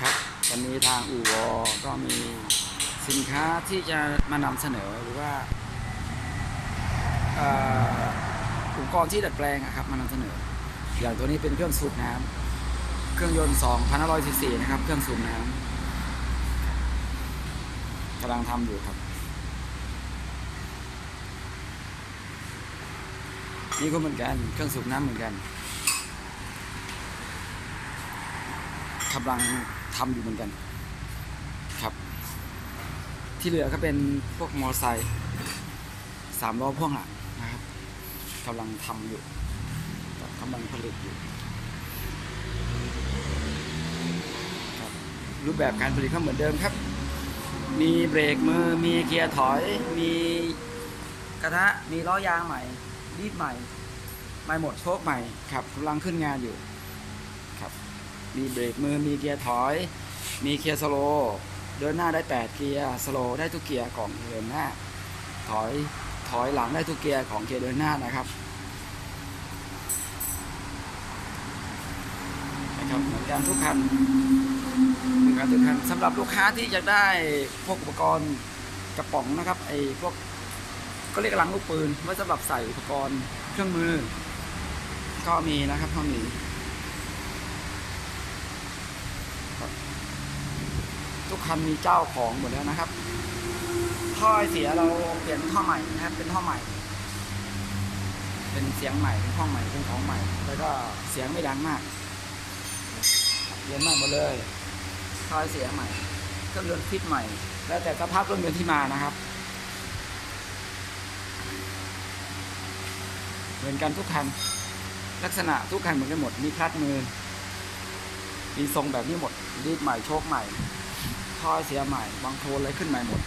ครับวันนี้ทางอู่วอก็มีสินค้าที่จะมานำเสนอหรือว่าอุปกรณ์ที่ดัดแปลงครับมานำเสนอ อย่างตัวนี้เป็นเครื่องสูบน้ำเครื่องยนต์2,500ซีซีนะครับ เครื่องสูบน้ำกำลังทำอยู่ครับ นี่ก็เหมือนกัน เครื่องสูบน้ำเหมือนกัน กำลังทำอยู่เหมือนกัน ครับ ที่เหลือก็เป็นพวกมอไซค์สามล้อพ่วงหลังนะครับกำลังทำอยู่กำลังผลิตอยู่ครับรูปแบบการผลิตก็เหมือนเดิมครับ มีเบรกมือ มีเกียร์ถอย มีกระทะ มีล้อยางใหม่รีดใหม่ไม่หมดโชคใหม่ครับกำลังขึ้นงานอยู่ มีเบรกมือ มีเกียร์ถอย มีเกียร์สโลเดินหน้าได้ 8 เกียร์สโลได้ทุกเกียร์ของเดินหน้า ถอยถอยหลังได้ทุกเกียร์ของเกียร์เดินหน้านะครับนะครับเหมือนกันทุกคันเหมือนกันทุกคันสำหรับลูกค้าที่อยากได้พวกอุปกรณ์กระป๋องนะครับไอ้พวกก็เรียกลังลูกปืนไว้สำหรับใส่อุปกรณ์เครื่องมือ ก็มีนะครับก็มี ทุกคันมีเจ้าของหมดแล้วนะครับ ท่อเสียเราเปลี่ยนท่อใหม่นะครับ เป็นท่อใหม่ เป็นเสียงใหม่เป็นท่อใหม่เป็นของใหม่ แล้วก็เสียงไม่ดังมากเปลี่ยนใหม่หมดเลยท่อเสียใหม่เครื่องยนต์ฟิตใหม่ แล้วแต่สภาพเครื่องยนต์ที่มานะครับ เหมือนกันทุกคันลักษณะทุกคันเหมือนกันหมดมีคลัตช์มือมีทรงแบบนี้หมดรีดใหม่โชคใหม่ ท่อเสียใหม่ บางโคลนอะไรขึ้นใหม่หมด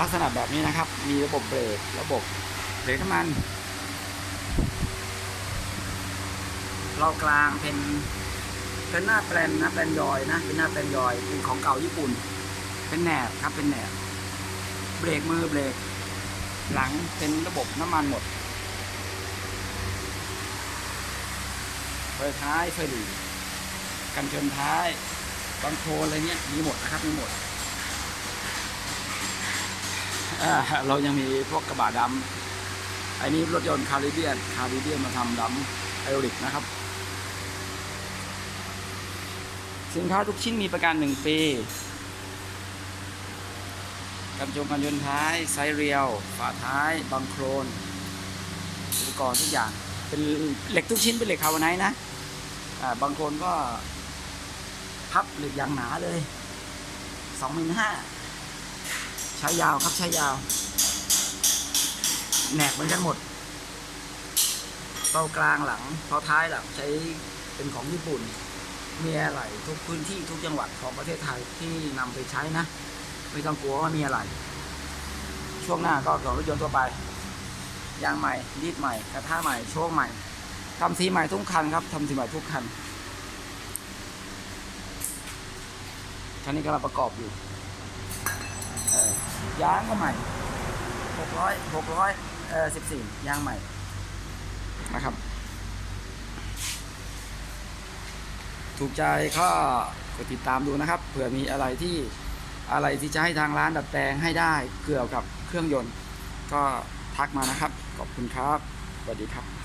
ลักษณะแบบนี้นะครับ มีระบบเบรก ระบบเบรกน้ำมันเรากลางเป็นเป็นหน้าแปลนนะแปลนยอยนะ เป็นหน้าแปลนยอย เป็นของเก่าญี่ปุ่น เป็นแหนบครับ เป็นแหนบ เบรกมือเบรก หลังเป็นระบบน้ำมันหมด ไฟท้ายไฟหลีกันชนท้ายบางโคลอะไรเนี้ยมีหมดนะครับมีหมดเรายังมีพวกกระบะดำอันนี้รถยนต์คาริเบียนคาริเบียนมาทำดำไอโอริกนะครับ สินค้าทุกชิ้นมีประกันหนึ่งปีกันชงกันยนต์ท้ายไซเรียว ฝาท้าย บังโครนอุปกรณ์ทุกอย่าง เป็นเหล็กทุกชิ้นเป็นเหล็กคาร์บอนไนท์นะบางคนก็พับเหล็กอย่างหนาเลยสองมิลห้าใช้ยาวครับใช้ยาว แหนกเหมือนกันหมดเป้ากลางหลังเป้าท้ายหลังใช้เป็นของญี่ปุ่น มีอะไรทุกพื้นที่ทุกจังหวัดของประเทศไทยที่นำไปใช้นะ ไม่ต้องกลัวว่ามีอะไร ช่วงหน้าก็ของรถยนต์ทั่วไป ยางใหม่รีดใหม่กระทะใหม่โชคใหม่ทำสีใหม่ทุกคันครับทำสีใหม่ทุกคันคันนี้กำลังประกอบอยู่ยางก็ใหม่หกร้อยหกร้อยเออสิบสี่ยางใหม่นะครับ ถูกใจก็กดติดตามดูนะครับ เผื่อมีอะไรที่อะไรที่จะให้ทางร้านดัดแปลงให้ได้เกี่ยวกับเครื่องยนต์ ก็ ทักมานะครับ ขอบคุณครับ สวัสดีครับ